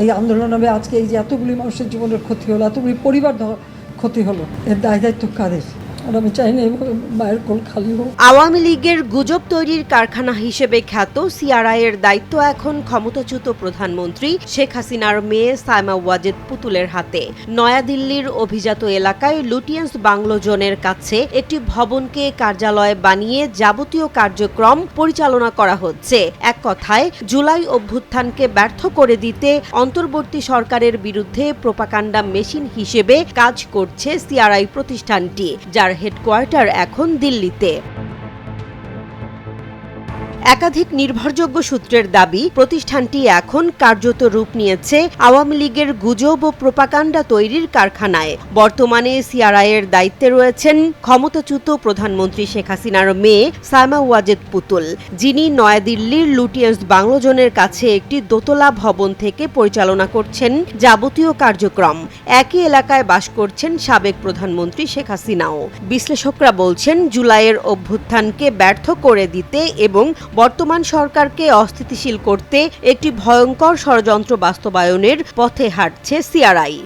এই আন্দোলন হবে আজকে এই যে এতগুলি মানুষের জীবনের ক্ষতি হলো, এতগুলি পরিবার ক্ষতি হলো, এর দায় দায়িত্ব কাদের? আওয়ামী লীগের গুজব তৈরির কারখানা হিসেবে খ্যাত সিআরআই এর দায়িত্ব এখন ক্ষমতাচ্যুত প্রধানমন্ত্রী শেখ হাসিনার মেয়ে সাইমা ওয়াজেদ পুতুলের হাতে। নয়াদিল্লির অভিজাত এলাকায় লুটিয়েন্স বাংলো জোনের কাছে একটি ভবনকে কার্যালয় বানিয়ে যাবতীয় কার্যক্রম পরিচালনা করা হচ্ছে। এক কথায়, জুলাই অভ্যুত্থানকে ব্যর্থ করে দিতে অন্তর্বর্তী সরকারের বিরুদ্ধে প্রোপাকাণ্ডা মেশিন হিসেবে কাজ করছে সিআরআই প্রতিষ্ঠানটি, যার হেডকোয়ার্টার এখন দিল্লিতে। একাধিক নির্ভরযোগ্য সূত্রের দাবি, প্রতিষ্ঠানটি এখন কার্যত রূপ নিয়েছে আওয়ামী লীগের গুজব ও প্রোপাকাণ্ডা তৈরির কারখানায়। বর্তমানে সিআরআই এর দায়িত্বে রয়েছেন ক্ষমতাচ্যুত প্রধানমন্ত্রী শেখ হাসিনার মেয়ে সাইমা ওয়াজেদ পুতুল, যিনি নয়াদিল্লির লুটিয়েন্স বাংলোজনের কাছে একটি দোতলা ভবন থেকে পরিচালনা করছেন যাবতীয় কার্যক্রম। একই এলাকায় বাস করছেন সাবেক প্রধানমন্ত্রী শেখ হাসিনাও। বিশ্লেষকরা বলছেন, জুলাইয়ের অভ্যুত্থানকে ব্যর্থ করে দিতে এবং বর্তমান সরকারকে অস্থিতিশীল করতে একটি ভয়ঙ্কর ষড়যন্ত্র বাস্তবায়নের পথে হাঁটছে সিআরআই।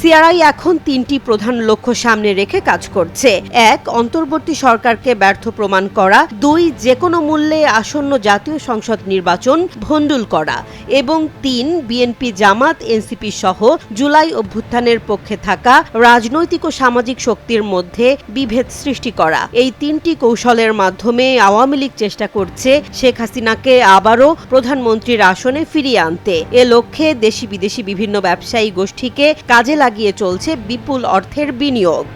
সিআরআই এখন তিনটি প্রধান লক্ষ্য সামনে রেখে কাজ করছে। এক, অন্তর্বর্তী সরকারকে ব্যর্থ প্রমাণ করা। দুই যে কোনো মূল্যে আসন্ন জাতীয় সংসদ নির্বাচন ভণ্ডুল করা। এবং তিন, বিএনপি, জামাত, এনসিপি সহ জুলাই অভ্যুত্থানের পক্ষে থাকা রাজনৈতিক ও সামাজিক শক্তির মধ্যে বিভেদ সৃষ্টি করা। এই তিনটি কৌশলের মাধ্যমে আওয়ামী লীগ চেষ্টা করছে শেখ হাসিনাকে আবারও প্রধানমন্ত্রীর আসনে ফিরিয়ে আনতে। এ লক্ষ্যে দেশি বিদেশি বিভিন্ন ব্যবসায়ী গোষ্ঠীকে কাজে লাগিয়ে চলছে বিপুল অর্থের বিনিয়োগ।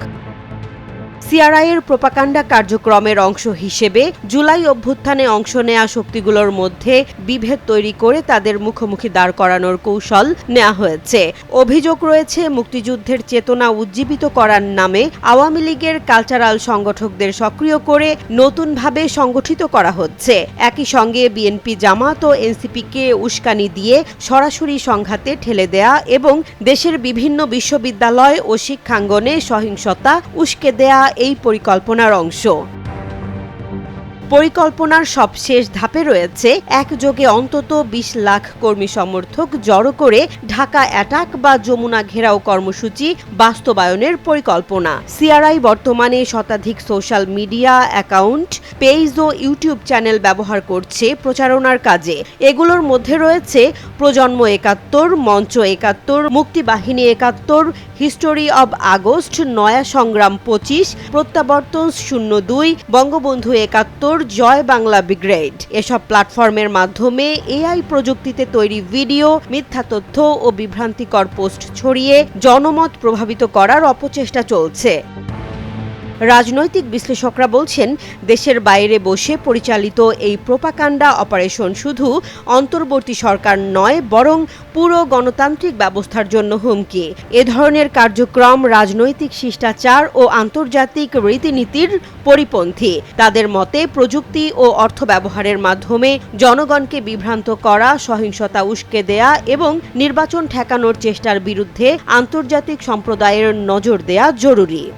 সিআরআই এর প্রোপাকাণ্ডা কার্যক্রমের অংশ হিসেবে জুলাই অভ্যুত্থানে অংশ নেয়া শক্তিগুলোর মধ্যে বিভেদ তৈরি করে তাদের মুখোমুখি দাঁড় করানোর কৌশল নেওয়া হয়েছে। অভিযোগ রয়েছে, মুক্তিযুদ্ধের চেতনা উজ্জীবিত করার নামে আওয়ামী লীগের কালচারাল সংগঠকদের সক্রিয় করে নতুনভাবে সংগঠিত করা হচ্ছে। একই সঙ্গে বিএনপি জামাত ও এনসিপিকে উস্কানি দিয়ে সরাসরি সংঘাতে ঠেলে দেয়া এবং দেশের বিভিন্ন বিশ্ববিদ্যালয় ও শিক্ষাঙ্গনে সহিংসতা উস্কে দেয়া এই পরিকল্পনার অংশ। পরিকল্পনার সবশেষ ধাপে রয়েছে একযোগে অন্তত বিশ লাখ কর্মী সমর্থক জড়ো করে ঢাকা অ্যাটাক বা যমুনা ঘেরাও কর্মসূচি বাস্তবায়নের পরিকল্পনা। সিআরআই বর্তমানে শতাধিক সোশ্যাল মিডিয়া অ্যাকাউন্ট পেজ ও ইউটিউব চ্যানেল ব্যবহার করছে প্রচারণার কাজে। এগুলোর মধ্যে রয়েছে প্রজন্ম একাত্তর, মঞ্চ একাত্তর, মুক্তিবাহিনী একাত্তর, হিস্টোরি অব আগস্ট, নয়া সংগ্রাম পঁচিশ, প্রত্যাবর্তন শূন্য দুই, বঙ্গবন্ধু একাত্তর জয় বাংলা ব্রিগেড। এসব প্ল্যাটফর্মের মাধ্যমে এআই প্রযুক্তিতে তৈরি ভিডিও, মিথ্যা তথ্য ও বিভ্রান্তিকর পোস্ট ছড়িয়ে জনমত প্রভাবিত করার অপচেষ্টা চলছে। রাজনৈতিক বিশ্লেষকরা বলছেন, দেশের বাইরে বসে পরিচালিত এই প্রোপাকাণ্ডা অপারেশন শুধু অন্তর্বর্তী সরকার নয়, বরং পুরো গণতান্ত্রিক ব্যবস্থার জন্য হুমকি। এ ধরনের কার্যক্রম রাজনৈতিক শিষ্টাচার ও আন্তর্জাতিক রীতিনীতির পরিপন্থী। তাদের মতে, প্রযুক্তি ও অর্থ ব্যবহারের মাধ্যমে জনগণকে বিভ্রান্ত করা, সহিংসতা উস্কে দেয়া এবং নির্বাচন ঠেকানোর চেষ্টার বিরুদ্ধে আন্তর্জাতিক সম্প্রদায়ের নজর দেয়া জরুরি।